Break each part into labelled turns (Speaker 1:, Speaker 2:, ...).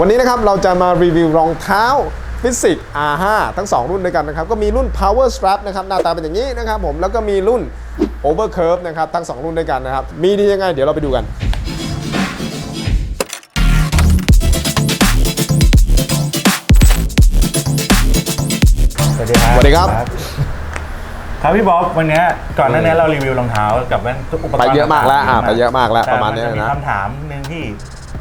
Speaker 1: วันนี้นะครับเราจะมารีวิวรองเท้าฟิสิก R5 ทั้ง 2 รุ่นด้วยกันนะครับก็มีรุ่น Power Strap นะครับหน้าตาเป็นอย่างนี้นะครับผมแล้วก็มีรุ่น Over Curve นะครับทั้ง 2 รุ่นด้วยกันนะครับมีดียังไงเดี๋ยวเราไปดูกัน
Speaker 2: สวัสดีครับ
Speaker 1: สวัสดีครับ
Speaker 2: ครับพี่บ๊อบวันเนี้ยก่อนหน้านี้เรารีวิวรองเท้ากับแว่นอุปกรณ์
Speaker 1: ไปเยอะมากแล้วอะไปเยอะมากแล้ว
Speaker 2: แต่
Speaker 1: ประมาณเนี้ย
Speaker 2: จมี
Speaker 1: นะ
Speaker 2: คำถามหนึ่งที่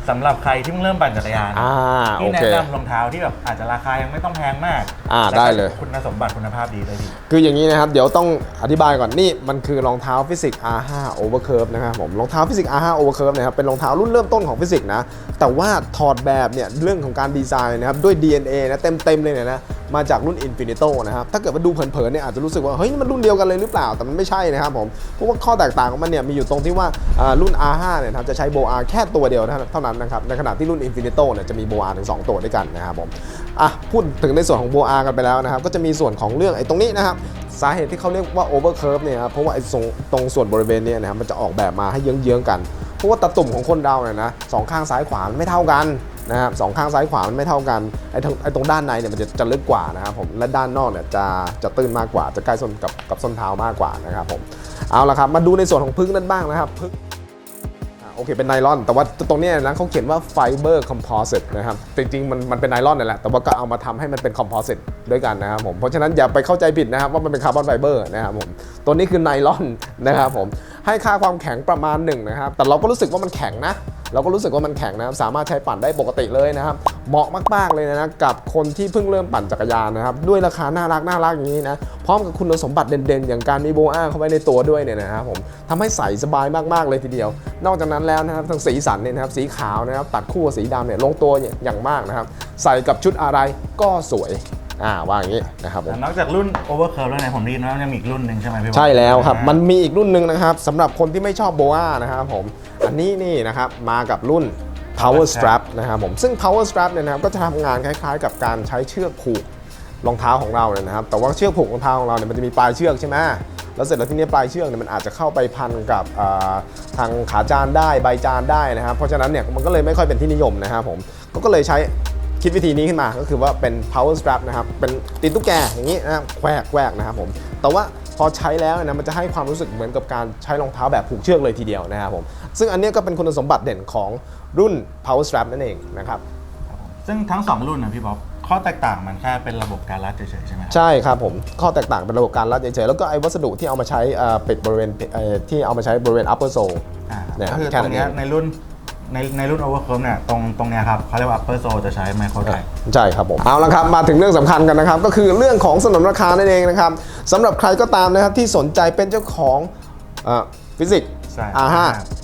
Speaker 2: สำหรับใครที่เพิ่งเริ่มปั่นจักรยาน
Speaker 1: อ่าโอ
Speaker 2: ที่แนะ
Speaker 1: เค
Speaker 2: นำรองเท้าที่แบบอาจจะราคายังไม่ต้องแพงมาก
Speaker 1: อ่า
Speaker 2: แวก็
Speaker 1: ได้เลย
Speaker 2: คุณสมบัติคุณภาพดีเลยพี่
Speaker 1: คืออย่างนี้นะครับ เดี๋ยวต้องอธิบายก่อนนี่มันคือรองเท้าฟิสิก R5 Overcurve นะครับผมรองเท้าฟิสิก R5 Overcurve นะครับเป็นรองเท้ารุ่นเริ่มต้นของฟิสิกนะ แต่ว่าถอดแบบเนี่ยเรื่องของการดีไซน์นะครับด้วย DNA นะเต็มๆเลยเนี่ยนะ มาจากรุ่น Infinito นะครับถ้าเกิดว่าดูเผินๆเนี่ยอาจจะรู้สึกว่าเฮ้ยมันรุ่นเดียวกันเลยหรือเปล่าแต่มันไม่ใช่นะครับผมเพราะว่าข้อแตกต่างของมันเนี่ยมีอยู่ตรงที่ว่ารุ่น R5 เนี่ยครับจะใช้โบอาแค่ตัวเดียวเท่านั้นนะครับในขณะที่รุ่น Infinito เนี่ยจะมีโบอาถึง 2 ตัวด้วยกันนะครับผมอะพูดถึงในส่วนของโบอากันไปแล้วนะครับก็จะมีส่วนของเรื่องไอ้ตรงนี้นะครับสาเหตุที่เขาเรียกว่า over curve เนี่ยครับเพราะว่าไอ้ตรงส่วนบริเวณเนี้นะครับมันจะออกแบบมาให้เยื้องๆกัน เพราะว่าตะตุ่มของคนเราเนี่ยนะสองข้างซ้ายขวาไม่เท่ากัน นะครับสองข้างซ้ายขวามันไม่เท่ากันไอ้ตรงไอ้ตรงด้านในเนี่ยมันจะจะลึกกว่านะครับผมและด้านนอกเนี่ยจะจะตื้นมากกว่า จะใกล้ส้นกับกับส้นเท้ามากกว่านะครับผมเอาละครับมาดูในส่วนของพึ่งนั่นบ้างนะครับพึ่งโอเคเป็นไนลอน แต่ว่าตรงนี้นะเขาเขียนว่าไฟเบอร์คอมโพสิตนะครับจริงๆมันมันเป็นไนลอนนั่นแหละแต่ว่าก็เอามาทำให้มันเป็นคอมโพสิตด้วยกันนะครับผมเพราะฉะนั้นอย่าไปเข้าใจผิดนะครับว่ามันเป็นคาร์บอนไฟเบอร์นะครับผมตัวนี้คือไนลอนนะครับผมให้ค่าความแข็งประมาณหนึ่งนะครับแต่เราก็รู้สึกว่ามันแข็งนะ เราก็รู้สึกว่ามันแข็งนะครับสามารถใช้ปั่นได้ปกติเลยนะครับ เหมาะมากๆเลยนะกับคนที่เพิ่งเริ่มปั่นจักรยานนะครับด้วยราคาน่ารักน่ารักอย่างนี้นะพร้อมกับคุณสมบัติเด่นๆ อย่างการมีโบอาเข้าไปในตัวด้วยเนี่ยนะครับผมทำให้ใส่สบายมากๆเลยทีเดียว นอกจากนั้นแล้วนะครับทางสีสันเนี่ยนะครับสีขาวนะครับตัดคู่กับสีดำเนี่ยลงตัวอย่างมากนะครับใส่กับชุดอะไรก็สวย อ่าว่าอย่างนี้นะครับผม
Speaker 2: นอกจากรุ่น Overcurve แล้วเนี่ยผมได้ยินว่ามันยังมีอีกรุ่นหนึ่งใช่ไหมพี่บ๊อบ
Speaker 1: ใช่แล้วครับ มันมีอีกรุ่นหนึ่งนะครับสำหรับคนที่ไม่ชอบโบอานะครับผม อันนี้นี่นะครับมากับรุ่น power strap นะครับผม ซึ่ง power strap เนี่ยนะครับก็จะทำงานคล้ายๆ กับการใช้เชือกผูกรองเท้าของเราเนี่ยนะครับ แต่ว่าเชือกผูกรองเท้าของเราเนี่ยมันจะมีปลายเชือกใช่ไหมแล้วเสร็จแล้วทีนี้ปลายเชือกเนี่ยมันอาจจะเข้าไปพันกับอ่าทางขาจานได้ใบจานได้นะครับ เพราะฉะนั้นเนี่ยมันก็เลยไม่ค่อยเป็นที่นิยมนะครับผมก็เลยใช้ คิดวิธีนี้ขึ้นมาก็คือว่าเป็น power strap นะครับเป็นตีนตุ๊กแกอย่างนี้นะครับแควกแควกนะครับผมแต่ว่าพอใช้แล้วนะมันจะให้ความรู้สึกเหมือนกับการใช้รองเท้าแบบผูกเชือกเลยทีเดียวนะครับผมซึ่งอันเนี้ยก็เป็นคุณสมบัติเด่นของรุ่น power strap นั่นเองนะครับ
Speaker 2: ซึ่งทั้งสองรุ่นนะพี่บ๊อบข้อแตกต่างมันแค่เป็นระบบการรัดเฉยๆใช่ไหมครับ
Speaker 1: ใช่ครับผมข้อแตกต่างเป็นระบบการรัดเฉยๆแล้วก็ไอ้วัสดุที่เอามาใช้เอ่อปิดบริเวณเอ่อที่เอามาใช้บริเวณ upper sole
Speaker 2: อ่า
Speaker 1: เนี่ย
Speaker 2: ก็คือ
Speaker 1: แค่
Speaker 2: ต
Speaker 1: นั้
Speaker 2: ร
Speaker 1: น
Speaker 2: งเนี้ย
Speaker 1: เอง
Speaker 2: ในรุ่น ในในรุ่น Overcurve เนี่ยตรงตรงเนี้ยครับเขาเรียกว่า Upper Sole จะใช้ไมโครไท
Speaker 1: ใช่ครับผมเอาละครับมาถึงเรื่องสำคัญกันนะครับ ก็คือเรื่องของสนนราคานั่นเองนะครับสำหรับใครก็ตามนะครับที่สนใจเป็นเจ้าของอ่า ฟิสิก
Speaker 2: ใช่
Speaker 1: R5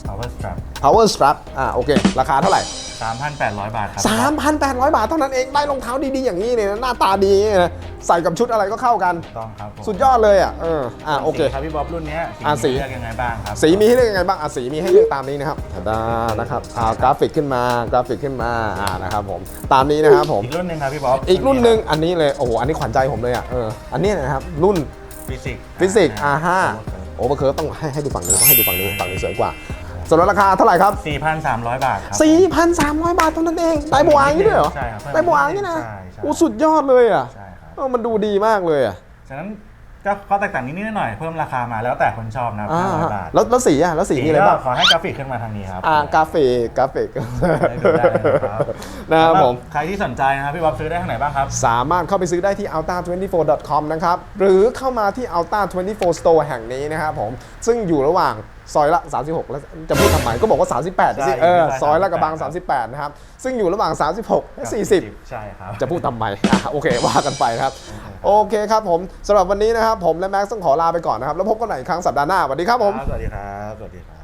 Speaker 2: Power Strap
Speaker 1: power strap อ่าโอเค ราคาเท่าไหร่
Speaker 2: 3,800 บาทครับ
Speaker 1: 3,800 บาทเท่านั้นเองได้รองเท้าดีๆอย่างนี้เนี่ยนะหน้าตาดีเนี่ยนะใส่กับชุดอะไรก็เข้ากัน
Speaker 2: ต้องครับผม
Speaker 1: สุดยอดเลยอะเอออ่าโอเค
Speaker 2: สีครับพี่บ๊อบรุ่นเนี้ย
Speaker 1: อะสี
Speaker 2: สีเลือกยังไงบ้างครับ
Speaker 1: สีมีให้เลือกยังไงบ้างอะสีมีให้เลือกตามนี้นะครับทาดานะครับอ่ากราฟิกขึ้นมากราฟิกขึ้นมาอ่านะครับผมตามนี้นะครับผม
Speaker 2: อีกรุ่นหนึ่งครับพี่บ๊อบ
Speaker 1: อีกรุ่นหนึ่งอันนี้เลยโอ้โหอันนี้ขวัญใจผมเลยอะเอออันนี้นะครับรุ่น
Speaker 2: ฟิสิก
Speaker 1: ฟิสิก R5 โอเวอร์เคิร์ฟต้องให้ให้ดูฝั่งนี้ต้องให้ดูฝั่งนี้ฝั่งนี้สวยกว่าส่วนราคาเท่าไหร่ครับ
Speaker 2: 4,300 บาทครับ
Speaker 1: 4,300 บาทเท่านั้นเองได้โบอาอย่างนี้ด้วยเหรอ
Speaker 2: ใช่ครับ
Speaker 1: ได้โบอาอย่างนี้นะ
Speaker 2: ใช่ใช่
Speaker 1: โอ้สุดยอดเลยอะ
Speaker 2: ใช่ครับ
Speaker 1: เออมันดูดีมากเลยอะ
Speaker 2: ฉะนั้น ก็ข้อแตกต่างนิดๆหน่อยๆเพิ่มราคามาแล้วแต่คนชอบนะครับ
Speaker 1: อ่า
Speaker 2: 500บาท
Speaker 1: แล้วแล้วสีอะแล้วสีมีอะไรบ้าง
Speaker 2: ก็ขอให้กราฟิกขึ้นมาทางนี้ครับ
Speaker 1: อ่ากราฟิกกราฟิก
Speaker 2: ได้ดูได้นะครับ
Speaker 1: นะครับผม
Speaker 2: ใครที่สนใจนะครับพี่บ๊อบซื้อได้ทางไหนบ้างครับ
Speaker 1: สามารถเข้าไปซื้อได้ที่ alta24.com นะครับ หรือเข้ามาที่ alta24 store แห่งนี้นะครับผม ซึ่งอยู่ระหว่างซอยละ 36 แล้วจะพูดทำไมก็บอกว่า 38สิ
Speaker 2: ใช่
Speaker 1: เออ
Speaker 2: ใช่
Speaker 1: ซอยละกระบัง
Speaker 2: 38
Speaker 1: 38 นะครับ ซึ่งอยู่ระหว่าง 36 และ 40
Speaker 2: ใช่ครับ
Speaker 1: จะพูดทำไมอะโอเค ว่ากันไปครับ โอเคครับผมสำหรับวันนี้นะครับผมและแม็กซ์ต้องขอลาไปก่อนนะครับ แล้วพบกันใหม่อีกครั้งสัปดาห์หน้าสวัสดีครับผม
Speaker 2: สวัสดีครับ สวัสดีครับ